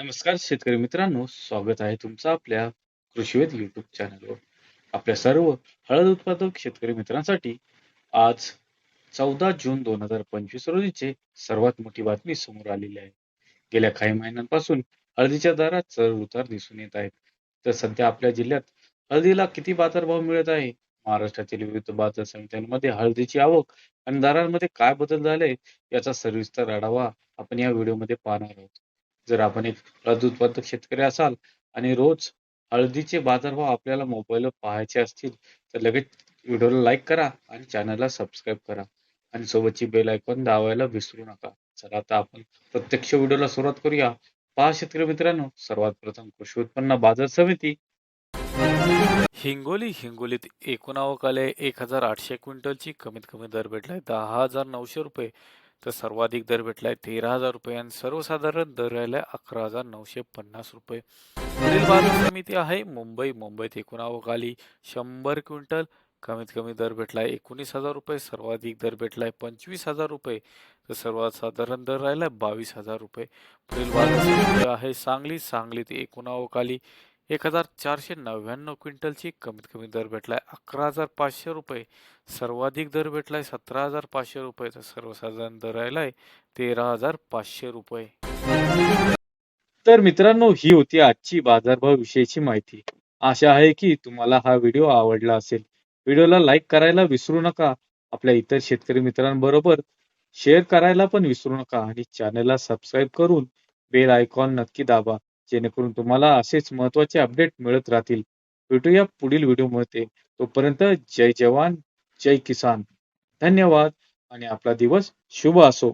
नमस्कार शेतकरी मित्रांनो स्वागत आहे तुमचं आपल्या कृषीवेद युट्यूब चॅनलवर आपल्या सर्व हळद उत्पादक शेतकरी मित्रांसाठी आज चौदा जून दोन हजार पंचवीस रोजीचे सर्वात मोठी बातमी समोर आलेली आहे. गेल्या काही महिन्यांपासून हळदीच्या दरात चढ उतार दिसून येत आहेत तर सध्या आपल्या जिल्ह्यात हळदीला किती बाजारभाव मिळत आहे? महाराष्ट्रातील विविध बाजार समित्यांमध्ये हळदीची आवक आणि दरांमध्ये काय बदल झाले याचा सविस्तर आढावा आपण या व्हिडिओमध्ये पाहणार आहोत. जर आपण एक हळद उत्पादक शेतकरी असाल आणि रोज हळदीचे बाजारभाव आपल्याला मोबाईलवर पाहायचे असतील तर लगेच व्हिडिओला लाईक करा आणि चॅनलला सबस्क्राईब करा. आणि सोबतची बेल आयकॉन दावायला विसरू नका. चला आता आपण प्रत्यक्ष व्हिडिओला सुरुवात करूया. पहा शेतकरी मित्रांनो सर्वात प्रथम कृषी उत्पन्न बाजार समिती. हिंगोली हिंगोलीत एकूण आवक आले एक हजार आठशे क्विंटलची. कमीत कमी दर भेटलाय दहा हजार नऊशे रुपये. तर सर्वाधिक दर भेटलाय तेरा हजार रुपये आणि सर्वसाधारण दर राहिलाय अकरा हजार नऊशे पन्नास रुपये. पुढील बाजार समिती आहे मुंबई. मुंबईत एकूण आवकाली शंभर क्विंटल. कमीत कमी दर भेटलाय एकोणीस हजार रुपये. सर्वाधिक दर भेटलाय पंचवीस हजार रुपये. तर सर्वात साधारण दर राहिलाय बावीस हजार रुपये. पुढील बाजार समिती आहे सांगली. सांगलीत एकूण आवकाली एक हजार चारशे नव्याण्णव क्विंटलची कमीत कमी दर भेटलाय अकरा हजार पाचशे रुपये. सर्वाधिक दर भेटलाय सतरा हजार पाचशे रुपये. तर सर्वसाधारण दर राहिलाय तेरा हजार पाचशे रुपये. तर मित्रांनो ही होती आजची बाजारभाव विषयीची माहिती. आशा आहे की तुम्हाला हा व्हिडिओ आवडला असेल. व्हिडिओला लाईक करायला विसरू नका. आपल्या इतर शेतकरी मित्रांबरोबर शेअर करायला पण विसरू नका आणि चॅनलला सबस्क्राईब करून बेल आयकॉन नक्की दाबा. जेणेकरून तुम्हाला असेच महत्त्वाचे अपडेट मिळत राहतील. भेटूया पुढील व्हिडिओमध्ये तोपर्यंत जय जवान जय किसान. धन्यवाद. आणि आपला दिवस शुभ असो.